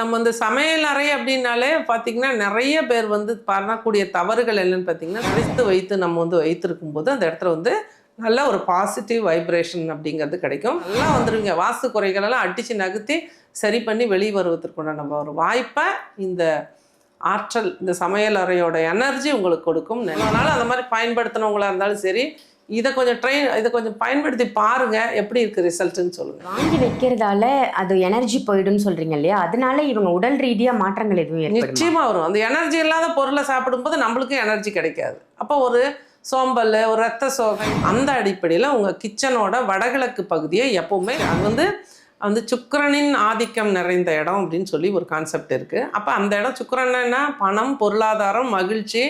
நம்ம இந்த சமையல் அறை அப்படின்னாலே பார்த்தீங்கன்னா நிறைய பேர் வந்து பண்ணக்கூடிய தவறுகள் என்னன்னு பார்த்தீங்கன்னா கிறிஸ்து வைத்து நம்ம வந்து வைத்திருக்கும் போது அந்த இடத்துல வந்து நல்ல ஒரு பாசிட்டிவ் வைப்ரேஷன் அப்படிங்கிறது கிடைக்கும். நல்லா வாசு வாஸ்து குறைகளெல்லாம் அடித்து நகர்த்தி சரி பண்ணி வெளியே வருவதற்குண்டான நம்ம ஒரு வாய்ப்பை இந்த ஆற்றல் இந்த சமையல் அறையோட எனர்ஜி உங்களுக்கு கொடுக்கும். அதனால அந்த மாதிரி பயன்படுத்தினவங்களா இருந்தாலும் சரி இதை கொஞ்சம் ட்ரெயின் இதை கொஞ்சம் பயன்படுத்தி பாருங்க. எப்படி இருக்கு ரிசல்ட்னு சொல்லுங்க. வாங்கி வைக்கிறதால அது எனர்ஜி போயிடும்னு சொல்றீங்க இல்லையா? அதனால இவங்க உடல் ரீதியா மாற்றங்கள் எதுவும் நிச்சயமா வரும். அந்த எனர்ஜி இல்லாத பொருளை சாப்பிடும்போது நம்மளுக்கு எனர்ஜி கிடைக்காது. அப்போ ஒரு சோம்பல் ஒரு ரத்த சோகை அந்த அடிப்படையில் உங்கள் கிச்சனோட வடகிழக்கு பகுதியை எப்பவுமே அது வந்து வந்து சுக்கிரனின் ஆதிக்கம் நிறைந்த இடம் அப்படின்னு சொல்லி ஒரு கான்செப்ட் இருக்குது அப்போ அந்த இடம் சுக்கிரன்னா பணம் பொருளாதாரம் மகிழ்ச்சி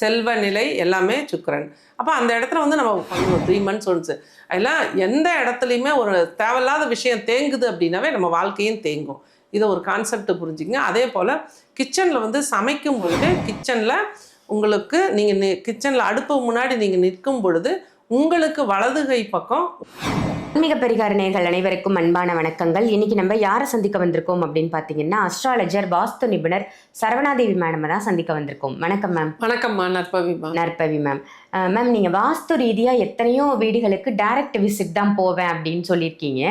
செல்வ நிலை எல்லாமே சுக்கரன். அப்போ அந்த இடத்துல வந்து நம்ம பண்ணுவோம் த்ரீ மந்த்ஸ் ஒன்ஸ் அதெல்லாம் எந்த இடத்துலையுமே ஒரு தேவையில்லாத விஷயம் தேங்குது அப்படின்னாவே நம்ம வாழ்க்கையும் தேங்கும். இதை ஒரு கான்செப்ட் புரிஞ்சுங்க அதே போல் கிச்சனில் வந்து சமைக்கும் பொழுது கிச்சனில் உங்களுக்கு நீங்கள் கிச்சனில் அடுப்பு முன்னாடி நீங்கள் நிற்கும் பொழுது உங்களுக்கு வலது கை பக்கம் ஆன்மீக பரிகார நேர்கள் அனைவருக்கும் அன்பான வணக்கங்கள். இன்னைக்கு நம்ம யாரை சந்திக்க வந்திருக்கோம் அப்படின்னு பார்த்தீங்கன்னா அஸ்ட்ராலஜர் வாஸ்து நிபுணர் சரவணாதேவி மேடம் தான் சந்திக்க வந்திருக்கோம். வணக்கம் மேம் வணக்கம்மா நற்பவி மேம் அஹ் மேம் மேம் நீங்கள் வாஸ்து ரீதியாக எத்தனையோ வீடுகளுக்கு டைரக்ட் விசிட் தான் போவேன் அப்படின்னு சொல்லியிருக்கீங்க.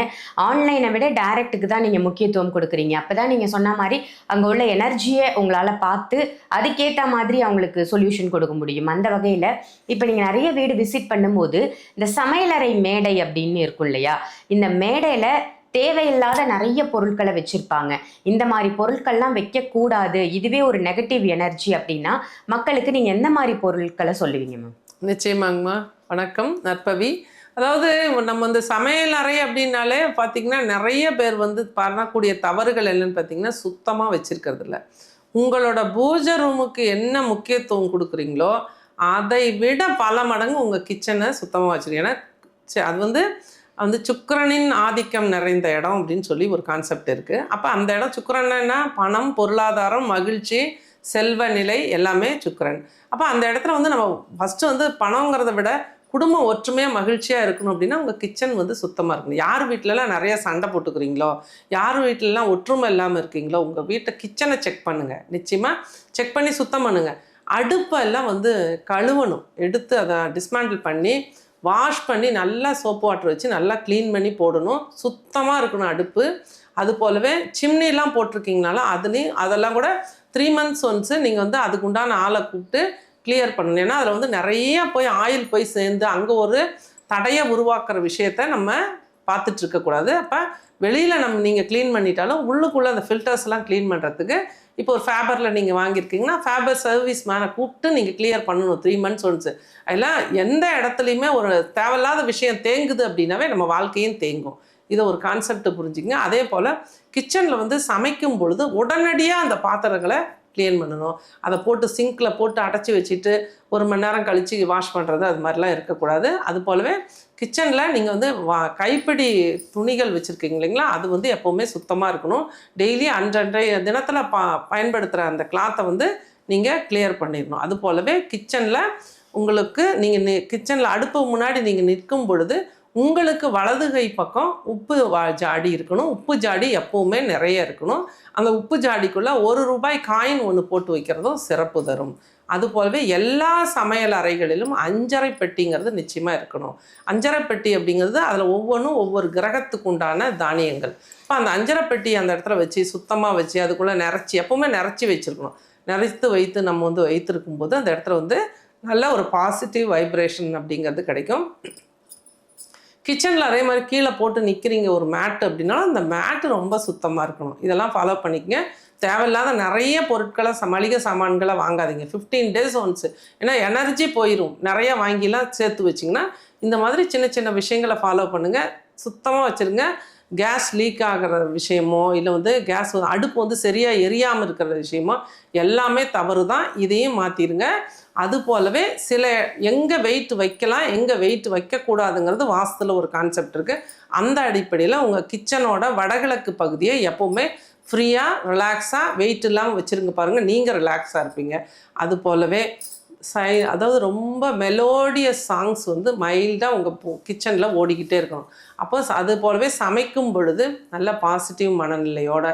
ஆன்லைனை விட டைரக்ட்டுக்கு தான் நீங்கள் முக்கியத்துவம் கொடுக்குறீங்க. அப்போ தான் நீங்கள் சொன்ன மாதிரி அங்கே உள்ள எனர்ஜியை உங்களால் பார்த்து அதுக்கேற்ற மாதிரி அவங்களுக்கு சொல்யூஷன் கொடுக்க முடியும். அந்த வகையில் இப்போ நீங்கள் நிறைய வீடு விசிட் பண்ணும்போது இந்த சமையலறை மேடை அப்படின்னு இருக்கும் இல்லையா? இந்த மேடையில் தேவையில்லாத நிறைய பொருட்களை வச்சிருப்பாங்க. இந்த மாதிரி பொருட்கள்லாம் வைக்கக்கூடாது. இதுவே ஒரு நெகட்டிவ் எனர்ஜி அப்படின்னா மக்களுக்கு நீங்கள் எந்த மாதிரி பொருட்களை சொல்லுவீங்க மேம் நிச்சயமாங்கம்மா. வணக்கம் நற்பவி. அதாவது நம்ம வந்து சமையல் அறை அப்படின்னாலே பார்த்தீங்கன்னா நிறைய பேர் வந்து பண்ணக்கூடிய தவறுகள் என்னன்னு பார்த்தீங்கன்னா சுத்தமாக வச்சுருக்கிறது இல்லை உங்களோட பூஜை ரூமுக்கு என்ன முக்கியத்துவம் கொடுக்குறீங்களோ அதை விட பல மடங்கு உங்கள் கிச்சனை சுத்தமாக வச்சுருக்கீங்க ஏன்னா அது வந்து வந்து சுக்கரனின் ஆதிக்கம் நிறைந்த இடம் அப்படின்னு சொல்லி ஒரு கான்செப்ட் இருக்குது அப்போ அந்த இடம் சுக்கரன்னா பணம் பொருளாதாரம் மகிழ்ச்சி செல்வ நிலை எல்லாமே சுக்கரன். அப்போ அந்த இடத்துல வந்து நம்ம ஃபஸ்ட்டு வந்து பணங்கிறத விட குடும்பம் ஒற்றுமையாக மகிழ்ச்சியாக இருக்கணும் அப்படின்னா உங்கள் கிச்சன் வந்து சுத்தமாக இருக்கணும். யார் வீட்டிலலாம் நிறைய சண்டை போட்டுக்கிறீங்களோ யார் வீட்டிலலாம் ஒற்றுமை இல்லாமல் இருக்கீங்களோ உங்கள் வீட்டை கிச்சனை செக் பண்ணுங்கள் நிச்சயமாக செக் பண்ணி சுத்தம் பண்ணுங்கள் அடுப்பெல்லாம் வந்து கழுவணும். எடுத்து அதை டிஸ்மேண்டில் பண்ணி வாஷ் பண்ணி நல்லா சோப்பு வாட்டர் வச்சு நல்லா க்ளீன் பண்ணி போடணும். சுத்தமாக இருக்கணும் அடுப்பு. அது போலவே சிம்னிலாம் போட்டிருக்கீங்கனாலும் அதுலேயும் அதெல்லாம் கூட த்ரீ மந்த்ஸ் ஒன்ஸு நீங்கள் வந்து அதுக்கு உண்டான ஆளை கூப்பிட்டு கிளியர் பண்ணணும். ஏன்னா அதில் வந்து நிறைய போய் ஆயில் போய் சேர்ந்து அங்கே ஒரு தடையை உருவாக்குற விஷயத்த நம்ம பார்த்துட்டு இருக்கக்கூடாது அப்போ வெளியில் நம்ம நீங்கள் க்ளீன் பண்ணிட்டாலும் உள்ளுக்குள்ளே அந்த ஃபில்டர்ஸ்லாம் க்ளீன் பண்ணுறதுக்கு இப்போ ஒரு ஃபேபரில் நீங்கள் வாங்கியிருக்கீங்கன்னா ஃபேபர் சர்வீஸ் மேனை கூப்பிட்டு நீங்கள் கிளியர் பண்ணணும் த்ரீ மந்த்ஸ் ஒன்ஸு அதெல்லாம் எந்த இடத்துலையுமே ஒரு தேவையில்லாத விஷயம் தேங்குது அப்படின்னாவே நம்ம வாழ்க்கையும் தேங்கும். இதை ஒரு கான்செப்ட் புரிஞ்சுங்க அதே போல் கிச்சனில் வந்து சமைக்கும் பொழுது உடனடியாக அந்த பாத்திரங்களை க்ளீன் பண்ணணும். அதை போட்டு சிங்க்கில் போட்டு அடைச்சி வச்சுட்டு ஒரு மணி நேரம் கழித்து வாஷ் பண்ணுறது அது மாதிரிலாம் இருக்கக்கூடாது. அது போலவே கிச்சனில் நீங்கள் வந்து வா கைப்பிடி துணிகள் வச்சுருக்கீங்க இல்லைங்களா? அது வந்து எப்போவுமே சுத்தமாக இருக்கணும். டெய்லி அன்றன்றைய தினத்தில் பா பயன்படுத்துகிற அந்த கிளாத்தை வந்து நீங்கள் கிளியர் பண்ணிடணும். அது போலவே கிச்சனில் உங்களுக்கு நீங்கள் கிச்சனில் அடுப்பு முன்னாடி நீங்கள் நிற்கும் பொழுது உங்களுக்கு வலது கை பக்கம் உப்பு வா- ஜாடி இருக்கணும். உப்பு ஜாடி எப்பவுமே நிறைய இருக்கணும். அந்த உப்பு ஜாடிக்குள்ளே ஒரு ரூபாய் காயின் ஒன்று போட்டு வைக்கிறதும் சிறப்பு தரும். அது போலவே எல்லா சமையல் அறைகளிலும் அஞ்சரை பெட்டிங்கிறது நிச்சயமாக இருக்கணும். அஞ்சரை பெட்டி அப்படிங்கிறது அதில் ஒவ்வொன்றும் ஒவ்வொரு கிரகத்துக்கு உண்டான தானியங்கள். இப்போ அந்த அஞ்சரை பெட்டி அந்த இடத்துல வச்சு சுத்தமாக வச்சு அதுக்குள்ளே நிறச்சி எப்பவுமே நிறச்சி வச்சுருக்கணும். நிறைத்து வைத்து நம்ம வந்து வைத்திருக்கும் போது அந்த இடத்துல வந்து நல்ல ஒரு பாசிட்டிவ் வைப்ரேஷன் அப்படிங்கிறது கிடைக்கும். கிச்சனில் அதே மாதிரி கீழே போட்டு நிற்கிறீங்க ஒரு மேட்டு அப்படின்னாலும் அந்த மேட்டு ரொம்ப சுத்தமாக இருக்கணும். இதெல்லாம் ஃபாலோ பண்ணிக்கங்க. தேவையில்லாத நிறைய பொருட்களை ச மளிகை சாமான்களை வாங்காதீங்க. ஃபிஃப்டீன் டேஸ் ஒன்ஸு ஏன்னா எனர்ஜி போயிடும் நிறைய வாங்கிலாம் சேர்த்து வச்சிங்கன்னா இந்த மாதிரி சின்ன சின்ன விஷயங்களை ஃபாலோ பண்ணுங்கள் சுத்தமாக வச்சுருங்க. கேஸ் லீக் ஆகிற விஷயமோ இல்லை வந்து கேஸ் அடுப்பு வந்து சரியாக எரியாமல் இருக்கிற விஷயமோ எல்லாமே தவறு தான் இதையும் மாற்றிடுங்க அது போலவே சில எங்கே வெயிட் வைக்கலாம் எங்கே வெயிட் வைக்கக்கூடாதுங்கிறது வாஸ்துல ஒரு கான்செப்ட் இருக்குது அந்த அடிப்படையில் உங்கள் கிச்சனோட வடகிழக்கு பகுதியை எப்போவுமே ஃப்ரீயாக ரிலாக்ஸாக வெயிட் இல்லாமல் வச்சுருங்க பாருங்கள் நீங்கள் ரிலாக்ஸாக இருப்பீங்க. அது போலவே சை அதாவது ரொம்ப மெலோடியஸ் சாங்ஸ் வந்து மைல்டாக உங்கள் கிச்சனில் ஓடிக்கிட்டே இருக்கணும். அப்போ அது போலவே சமைக்கும் பொழுது நல்ல பாசிட்டிவ் மனநிலையோட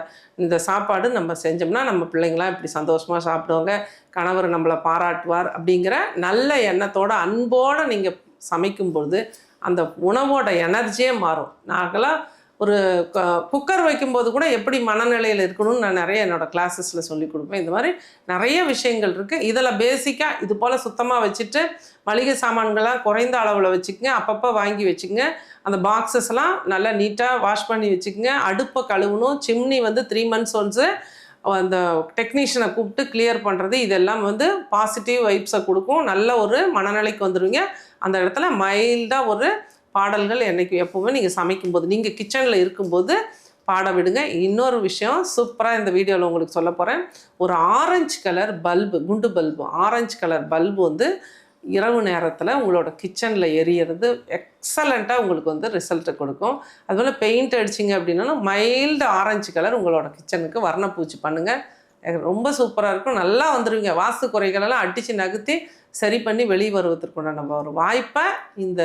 இந்த சாப்பாடு நம்ம செஞ்சோம்னா நம்ம பிள்ளைங்களாம் இப்படி சந்தோஷமாக சாப்பிடுவாங்க கணவர் நம்மளை பாராட்டுவார் அப்படிங்கிற நல்ல எண்ணத்தோட அன்போடு நீங்கள் சமைக்கும் பொழுது அந்த உணவோட எனர்ஜியே மாறும். நாங்களாம் ஒரு குக்கர் வைக்கும்போது கூட எப்படி மனநிலையில் இருக்கணும்னு நான் நிறைய என்னோட கிளாஸஸில் சொல்லி கொடுப்பேன். இந்த மாதிரி நிறைய விஷயங்கள் இருக்குது இதில் பேசிக்காக இது போல் சுத்தமாக வச்சுட்டு மளிகை சாமான்கள்லாம் குறைந்த அளவில் வச்சுக்கோங்க. அப்பப்போ வாங்கி வச்சுக்கோங்க. அந்த பாக்ஸஸ்லாம் நல்லா நீட்டாக வாஷ் பண்ணி வச்சுக்கோங்க. அடுப்பை கழுவணும். சிம்னி வந்து த்ரீ மந்த்ஸ் ஒன்ஸு அந்த டெக்னீஷியனை கூப்பிட்டு கிளியர் பண்ணுறது இதெல்லாம் வந்து பாசிட்டிவ் வைப்ஸை கொடுக்கும். நல்ல ஒரு மனநிலைக்கு வந்துடுவீங்க அந்த இடத்துல மைல்டாக ஒரு பாடல்கள் என்னைக்கு எப்போவுமே நீங்கள் சமைக்கும்போது நீங்கள் கிச்சனில் இருக்கும்போது பாட விடுங்க. இன்னொரு விஷயம் சூப்பராக இந்த வீடியோவில் உங்களுக்கு சொல்ல போகிறேன் ஒரு ஆரஞ்சு கலர் பல்பு குண்டு பல்பு ஆரஞ்சு கலர் பல்பு வந்து இரவு நேரத்தில் உங்களோட கிச்சனில் எரியறது எக்ஸலண்ட்டாக உங்களுக்கு வந்து ரிசல்ட்டை கொடுக்கும். அதுபோல் பெயிண்ட் அடிச்சிங்க அப்படின்னா மைல்டு ஆரஞ்சு கலர் உங்களோட கிச்சனுக்கு வர்ணப்பூச்சி பண்ணுங்கள் ரொம்ப சூப்பராக இருக்கும். நல்லா வந்துடுவீங்க வாஸ்து குறைகளெல்லாம் அடித்து நகர்த்தி சரி பண்ணி வெளியே வருவதற்குண்டான நம்ம ஒரு வாய்ப்பை இந்த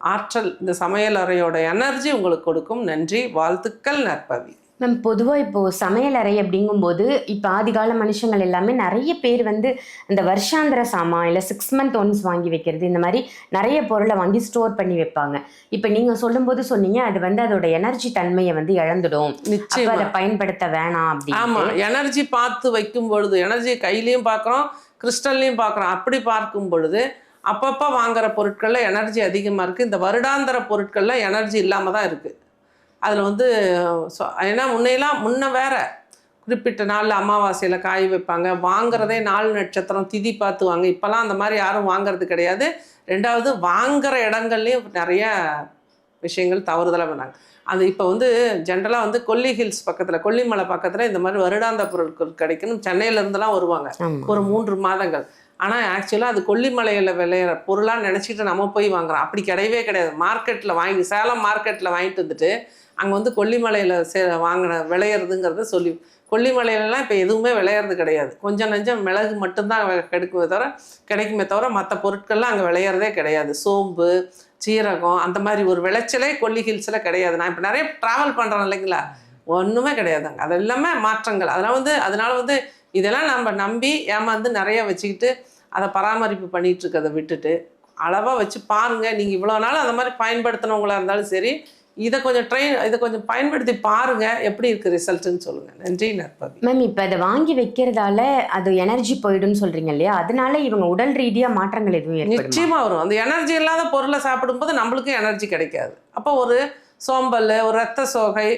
ஆற்றல் இந்த சமையல் அறையோட எனர்ஜி உங்களுக்கு கொடுக்கும். நன்றி வாழ்த்துக்கள் நற்பவி. மேம் பொதுவாக இப்போ சமையல் அறை அப்படிங்கும்போது இப்போ ஆதிகால மனுஷங்கள் எல்லாமே நிறைய பேர் வந்து இந்த வருஷாந்திர சாமான் இல்லை சிக்ஸ் மந்த் ஒன்ஸ் வாங்கி வைக்கிறது இந்த மாதிரி நிறைய பொருளை வாங்கி ஸ்டோர் பண்ணி வைப்பாங்க. இப்போ நீங்கள் சொல்லும்போது சொன்னீங்க அது வந்து அதோட எனர்ஜி தன்மையை வந்து இழந்துடும். நிச்சயமா. அதை பயன்படுத்த வேணாம் ஆமா அப்படின்னு எனர்ஜி பார்த்து வைக்கும் பொழுது எனர்ஜி கையிலையும் பார்க்குறோம் கிறிஸ்டல்லையும் பார்க்குறோம். அப்படி பார்க்கும் பொழுது அப்பப்போ வாங்குற பொருட்களில் எனர்ஜி அதிகமாக இருக்குது இந்த வருடாந்திர பொருட்களில் எனர்ஜி இல்லாமல் தான் இருக்குது அதில் வந்து ஏன்னா முன்னையெல்லாம் முன்ன வேற குறிப்பிட்ட நாளில் அமாவாசையில் காய் வைப்பாங்க. வாங்குறதே நாள் நட்சத்திரம் திதி பார்த்து வாங்க. இப்போல்லாம் அந்த மாதிரி யாரும் வாங்குறது கிடையாது. ரெண்டாவது வாங்குற இடங்கள்லையும் நிறைய விஷயங்கள் தவறுதலாக பண்ணாங்க அது இப்போ வந்து ஜென்ரலாக வந்து கொல்லி ஹில்ஸ் பக்கத்தில் கொல்லிமலை பக்கத்தில் இந்த மாதிரி வருடாந்த பொருட்கள் கிடைக்கணும். சென்னையில இருந்தெல்லாம் வருவாங்க. ஒரு மூன்று மாதங்கள். ஆனால் ஆக்சுவலாக அது கொல்லிமலையில் விளையிற பொருளாக நினச்சிட்டு நம்ம போய் வாங்குறோம். அப்படி கிடையவே கிடையாது. மார்க்கெட்டில் வாங்கி சேலம் மார்க்கெட்டில் வாங்கிட்டு வந்துட்டு அங்கே வந்து கொல்லிமலையில் சே வாங்கின விளையிறதுங்கிறத சொல்லி கொல்லிமலையிலலாம் இப்போ எதுவுமே விளையிறது கிடையாது. கொஞ்சம் நஞ்சம் மிளகு மட்டும்தான் கிடைக்குமே தவிர கிடைக்குமே தவிர மற்ற பொருட்கள்லாம் அங்கே விளையிறதே கிடையாது. சோம்பு சீரகம் அந்த மாதிரி ஒரு விளைச்சலே கொல்லி ஹில்ஸில் கிடையாது. நான் இப்போ நிறைய ட்ராவல் பண்ணுறேன் இல்லைங்களா? ஒன்றுமே கிடையாதுங்க. அது எல்லாமே மாற்றங்கள். அதெல்லாம் வந்து அதனால வந்து இதெல்லாம் நம்ம நம்பி ஏமாந்து நிறைய வச்சுக்கிட்டு அதை பராமரிப்பு இருக்கிறத விட்டுட்டு அளவாக வச்சு பாருங்க. நீங்கள் இவ்வளோ நாள் அந்த மாதிரி பயன்படுத்தினவங்களா இருந்தாலும் சரி இதை கொஞ்சம் ட்ரெயின் இதை கொஞ்சம் பயன்படுத்தி பாருங்க. எப்படி இருக்கு ரிசல்ட்டுன்னு சொல்லுங்க. நன்றி நற்பவி மேம் இப்போ அதை வாங்கி வைக்கிறதால அது எனர்ஜி போயிடும்னு சொல்றீங்க இல்லையா? அதனால இவங்க உடல் ரீதியா மாற்றங்கள் எதுவும் நிச்சயமா வரும். அந்த எனர்ஜி இல்லாத பொருளை சாப்பிடும்போது நம்மளுக்கும் எனர்ஜி கிடைக்காது. அப்போ ஒரு சோம்பல் ஒரு ரத்த சோகை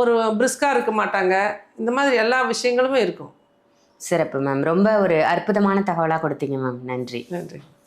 ஒரு பிரிஸ்கா இருக்க மாட்டாங்க. இந்த மாதிரி எல்லா விஷயங்களுமே இருக்கும். சிறப்பு மேம். ரொம்ப ஒரு அற்புதமான தகவலாக கொடுத்தீங்க மேம். நன்றி. நன்றி.